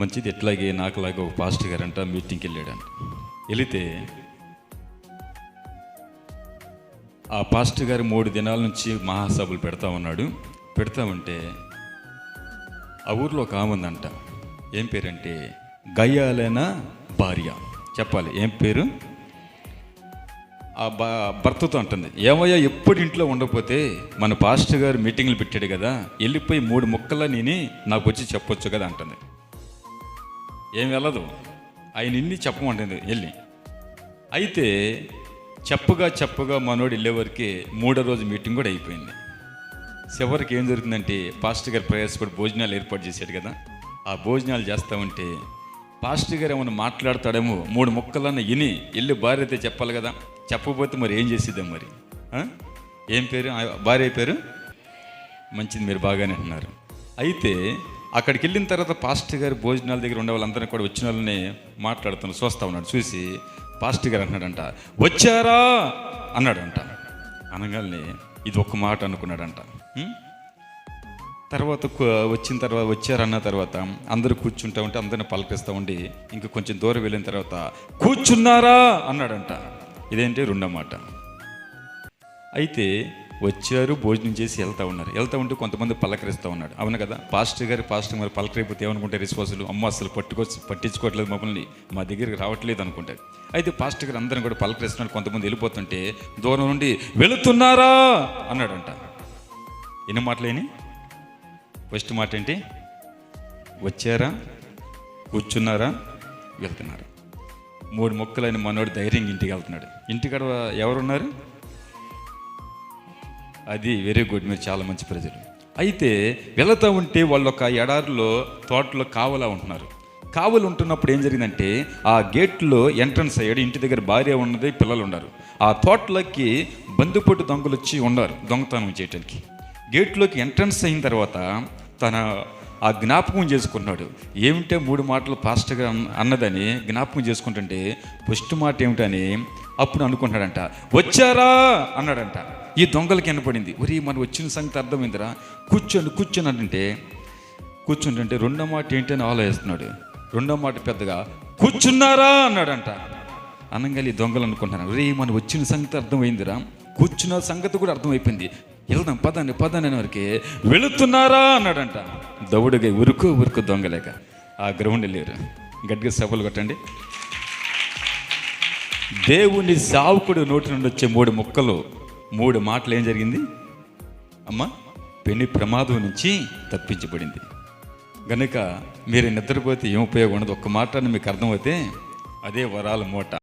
మంచిది ఎట్లాగే నాకులాగా ఒక పాస్టర్ గారంట మీటింగ్కి వెళ్ళాడంట. వెళితే ఆ పాస్టర్ గారు మూడు దినాల నుంచి మహాసభలు పెడతా ఉన్నాడు. పెడతా ఉంటే ఆ ఊర్లో ఒక ఆమె ఉందంట. ఏం పేరంటే? గయ్యాలైన భార్య. చెప్పాలి ఏం పేరు? ఆ భర్తతో అంటుంది. ఏమయ్యా ఎప్పుడు ఇంట్లో ఉండకపోతే మన పాస్టర్ గారు మీటింగ్లు పెట్టాడు కదా వెళ్ళిపోయి మూడు ముక్కల నేని నాకు వచ్చి చెప్పొచ్చు కదా అంటుంది. ఏం వెళ్ళదు. ఆయన ఇన్ని చెప్పమంటుంది వెళ్ళి. అయితే చెప్పగా చెప్పగా మనోడు వెళ్ళేవరకు మూడో రోజు మీటింగ్ కూడా అయిపోయింది. చివరికి ఏం జరుగుతుందంటే పాస్టర్ గారు కూడా భోజనాలు ఏర్పాటు చేశాడు కదా. ఆ భోజనాలు చేస్తా ఉంటే పాస్టర్ గారు ఏమైనా మాట్లాడతాడేమో మూడు ముక్కలన్న ఇని వెళ్ళి భార్య అయితే చెప్పాలి కదా. చెప్పకపోతే మరి ఏం చేసిద్దాం మరి? ఏం పేరు? భార్య పేరు? మంచిది మీరు బాగానే అంటున్నారు అయితే అక్కడికి వెళ్ళిన తర్వాత పాస్టర్ గారు భోజనాల దగ్గర ఉండే వాళ్ళందరినీ కూడా వచ్చిన వాళ్ళని మాట్లాడుతున్నారు చూస్తా ఉన్నాడు. చూసి పాస్టర్ గారు అన్నాడంట వచ్చారా? అన్నాడంట. అనగానే ఇది ఒక్క మాట అనుకున్నాడంట. తర్వాత వచ్చిన తర్వాత వచ్చారన్న తర్వాత అందరూ కూర్చుంటా ఉంటే అందరిని పలకరిస్తూ ఉండి ఇంకా కొంచెం దూరం వెళ్ళిన తర్వాత కూర్చున్నారా? అన్నాడంట. ఇదేంటి రెండో మాట. అయితే వచ్చారు భోజనం చేసి వెళ్తా ఉన్నారు. వెళ్తా ఉంటే కొంతమంది పలకరిస్తూ ఉన్నాడు. అవును కదా? పాస్టర్ గారు పాస్టర్ గారు పలకరైపోతే ఏమనుకుంటారు విశ్వాసులు అమ్మ అసలు పట్టుకొచ్చి పట్టించుకోవట్లేదు మమ్మల్ని మా దగ్గరికి రావట్లేదు అనుకుంటారు. అయితే పాస్టర్ గారు అందరం కూడా పలకరిస్తున్నారు. కొంతమంది వెళ్ళిపోతుంటే దూరం నుండి వెళుతున్నారా? అన్నాడంట. ఎన్ని మాటలేని ఫస్ట్ మాట ఏంటి? వచ్చారా? కూర్చున్నారా? వెళ్తున్నారు. మూడు మొక్కలైన మనోడు ధైర్యంగా ఇంటికి వెళ్తున్నాడు. ఇంటికాడ ఎవరున్నారు? అది వెరీ గుడ్ మీరు చాలా మంచి ప్రజలు. అయితే వెళుతూ ఉంటే వాళ్ళు ఒక ఎడారిలో తోటలో కావలా ఉంటున్నారు. కావలు ఉంటున్నప్పుడు ఏం జరిగిందంటే ఆ గేట్లో ఎంట్రన్స్ అయ్యాడు ఇంటి దగ్గర భార్య ఉన్నది పిల్లలు ఉన్నారు. ఆ తోటలోకి బందుపొట్టు దొంగలు వచ్చి ఉన్నారు దొంగతనం చేయటానికి. గేట్లోకి ఎంట్రన్స్ అయిన తర్వాత తన ఆ జ్ఞాపకం చేసుకున్నాడు ఏమిటే మూడు మాటలు పాస్టర్గా అన్న- అన్నదని జ్ఞాపకం చేసుకుంటుంటే ఫస్ట్ మాట ఏమిటని అప్పుడు అనుకుంటాడంట వచ్చారా? అన్నాడంట. ఈ దొంగలకి వినపడింది. ఒరి మనం వచ్చిన సంగతి అర్థమైందిరా. కూర్చోండి కూర్చొని అంటే కూర్చుంటుంటే రెండో మాట ఏంటని ఆలోచిస్తున్నాడు. రెండో మాట పెద్దగా కూర్చున్నారా? అన్నాడంట. అనగానే దొంగలు అనుకుంటున్నాను రే మనం వచ్చిన సంగతి అర్థమైందిరా. కూర్చున్న సంగతి కూడా అర్థమైపోయింది. వెళ్దాం పదండి పదండి అనే వరకే వెళుతున్నారా? అన్నాడంట. దౌడుగా ఉరుకు ఉరుకు దొంగలేక ఆ గ్రౌండ్ లేరు గట్టిగా సభలు కొట్టండి. దేవుని సావుకుడు నోటి నుండి వచ్చే మూడు ముక్కలు మూడు మాటలు ఏం జరిగింది? అమ్మ పెని ప్రమాదం నుంచి తప్పించబడింది. గనుక మీరు నిద్రపోతే ఏం ఉపయోగం ఉండదు. ఒక్క మాట మీకు అర్థమైతే అదే వరాల మూట.